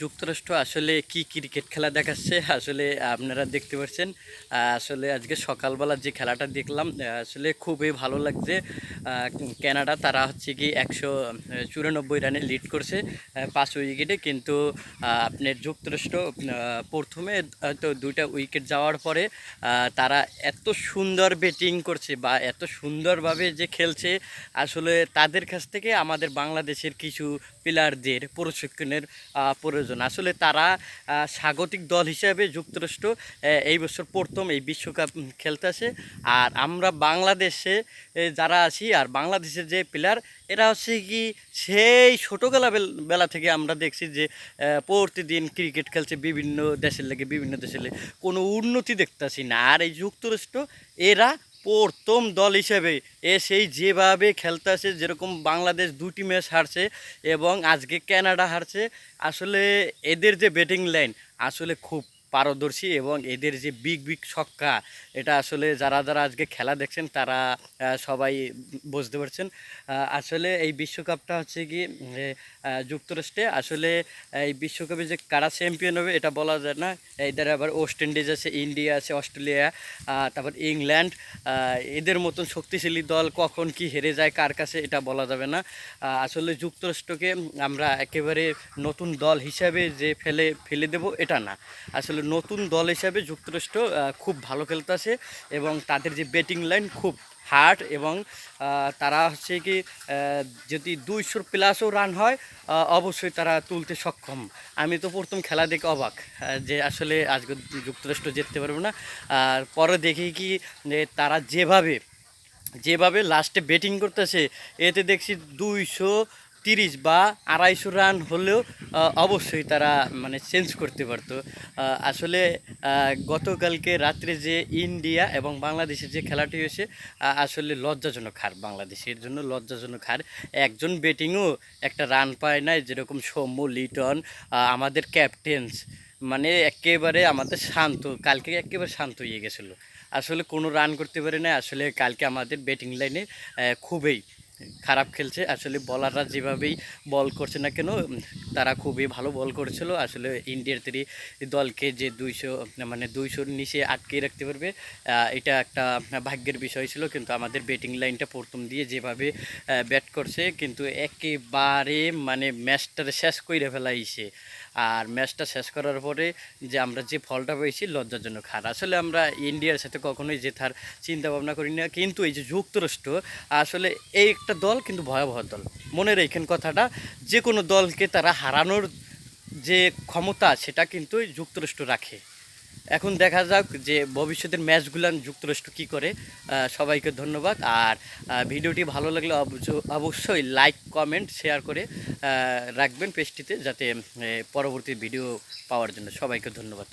যুক্তরাষ্ট্র আসলে কি ক্রিকেট খেলা দেখাচ্ছে? আসলে আপনারা দেখতে পাচ্ছেন আসলে আজকে সকালবেলা যে খেলাটা দেখলাম আসলে খুবই ভালো লাগছে। কানাডা তারা হচ্ছে কি একশো চুরানব্বই রানে লিড করছে পাঁচ উইকেটে। কিন্তু আপনার যুক্তরাষ্ট্র প্রথমে হয়তো দুইটা উইকেট যাওয়ার পরে তারা এত সুন্দর ব্যাটিং করছে বা এত সুন্দরভাবে যে খেলছে আসলে তাদের কাছ থেকে আমাদের বাংলাদেশের কিছু প্লেয়ারদের প্রশিক্ষণের প্রয়োজন। আসলে তারা স্বাগতিক দল হিসাবে যুক্তরাষ্ট্র এই বছর প্রথম এই বিশ্বকাপ উম, খেলতে আসে আর আমরা বাংলাদেশে যারা আছি আর বাংলাদেশের যে প্লেয়ার এরা হচ্ছে কি সেই ছোটোবেলা বেল- থেকে আমরা দেখছি যে প্রতিদিন ক্রিকেট খেলছে বিভিন্ন দেশের লেগে, বিভিন্ন দেশের লেগে। কোনো উন্নতি দেখতেছি না। আর এই যুক্তরাষ্ট্র, এরা প্রথম দল হিসেবে এ সেই যেভাবে খেলতে আসে যেরকম বাংলাদেশ দুটি ম্যাচ হারছে এবং আজকে ক্যানাডা হারছে, আসলে এদের যে ব্যাটিং লাইন আসলে খুব পারদর্শী এবং এদের যে বিগ বিগ ছক্কা, এটা আসলে যারা যারা আজকে খেলা দেখছেন, তারা সবাই বুঝতে পারছেন। আসলে এই বিশ্বকাপটা হচ্ছে কি যুক্তরাষ্ট্রে আসলে এই বিশ্বকাপে যে কারা চ্যাম্পিয়ন হবে, এটা বলা যায় না। এদের আবার ওয়েস্ট ইন্ডিজ আছে ইন্ডিয়া আছে অস্ট্রেলিয়া তারপর ইংল্যান্ড এদের মতন শক্তিশালী দল কখন কি হেরে যায়, কার কাছে, এটা বলা যাবে না। আসলে যুক্তরাষ্ট্রকে আমরা একেবারে নতুন দল হিসাবে যে ফেলে ফেলে দেব, এটা না। আসলে নতুন দল হিসাবে যুক্তরাষ্ট্র খুব ভালো খেলতেছে এবং তাদের যে ব্যাটিং লাইন খুব হার্ড এবং তারা হচ্ছে কি যদি দুইশোর প্লাসও রান হয় অবশ্যই তারা তুলতে সক্ষম। আমি তো প্রথম খেলা দেখে অবাক যে আসলে আজকে যুক্তরাষ্ট্র জিততে পারবে না। আর পরে দেখি কি তারা যেভাবে যেভাবে লাস্টে ব্যাটিং করতেছে, এতে দেখছি দুইশো তিরিশ বা আড়াইশো রান হলেও অবশ্যই তারা মানে চেঞ্জ করতে পারতো। আসলে গতকালকে রাত্রে যে ইন্ডিয়া এবং বাংলাদেশের যে খেলাটি হয়েছে আসলে লজ্জাজনক হার। বাংলাদেশের জন্য লজ্জাজনক হার। একজন ব্যাটিংও একটা রান পায় নাই, যেরকম সৌম্য, লিটন আমাদের ক্যাপ্টেন্স মানে একেবারে আমাদের শান্ত, কালকে একেবারে শান্ত হয়ে গেছিল। আসলে কোনো রান করতে পারে না আসলে কালকে আমাদের ব্যাটিং লাইনে খুবই খারাপ খেলছে। আসলে বলাররা যেভাবেই বল করছে না কেন তারা খুবই ভালো বল করেছিল। আসলে ইন্ডিয়ার তৈরি দলকে যে দুইশো মানে দুইশোর নিচে আটকে রাখতে পারবে এটা একটা ভাগ্যের বিষয় ছিল। কিন্তু আমাদের ব্যাটিং লাইনটা প্রথম দিয়ে যেভাবে ব্যাট করছে, কিন্তু একেবারে মানে ম্যাচটা শেষ করে ফেলাইছে। আর ম্যাচটা শেষ করার পরে যে আমরা যে ফলটা পেয়েছি, লজ্জাজনক হার। আসলে আমরা ইন্ডিয়ার সাথে কখনোই জেতার চিন্তা ভাবনা করি না। কিন্তু এই যে যুক্তরাষ্ট্র, আসলে এই একটা দল কিন্তু ভয়াবহ দল। মনে রেখেন কথাটা, যে কোনো দলকে তারা হারানোর যে ক্ষমতা, সেটা কিন্তু যুক্তরাষ্ট্র রাখে। এখন দেখা যাক যে ভবিষ্যতের ম্যাচগুলান যুক্তরাষ্ট্র কী করে। সবাইকে ধন্যবাদ। আর ভিডিওটি ভালো লাগলে অবশ্য- অবশ্যই লাইক, কমেন্ট, শেয়ার করে রাখবেন পেজটিতে, যাতে পরবর্তী ভিডিও পাওয়ার জন্য। সবাইকে ধন্যবাদ।